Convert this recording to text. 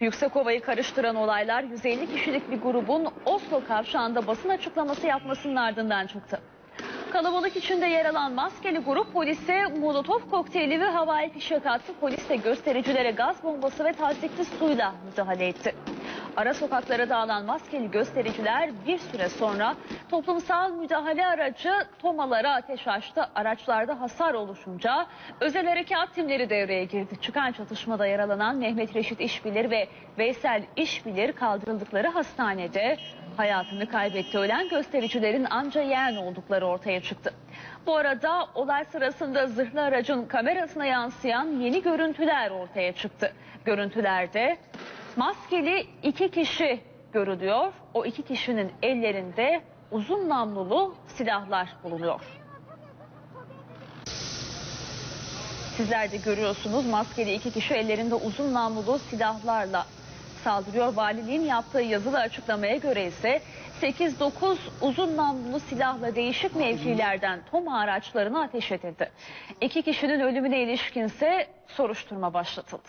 Yüksekova'yı karıştıran olaylar 150 kişilik bir grubun Oslo kavşağında basın açıklaması yapmasının ardından çıktı. Kalabalık içinde yer alan maskeli grup polise molotof kokteyli ve havai fişek attı. Polis de göstericilere gaz bombası ve tazikli suyla müdahale etti. Ara sokaklara dağılan maskeli göstericiler bir süre sonra toplumsal müdahale aracı tomalara ateş açtı. Araçlarda hasar oluşunca özel harekat timleri devreye girdi. Çıkan çatışmada yaralanan Mehmet Reşit İşbilir ve Veysel İşbilir kaldırıldıkları hastanede hayatını kaybetti. Ölen göstericilerin anca yeğen oldukları ortaya çıktı. Bu arada olay sırasında zırhlı aracın kamerasına yansıyan yeni görüntüler ortaya çıktı. Görüntülerde maskeli iki kişi görülüyor. O iki kişinin ellerinde uzun namlulu silahlar bulunuyor. Sizler de görüyorsunuz maskeli iki kişi ellerinde uzun namlulu silahlarla saldırıyor. Valiliğin yaptığı yazılı açıklamaya göre ise 8-9 uzun namlulu silahla değişik mevkilerden TOMA araçlarına ateş edildi. İki kişinin ölümüne ilişkinse soruşturma başlatıldı.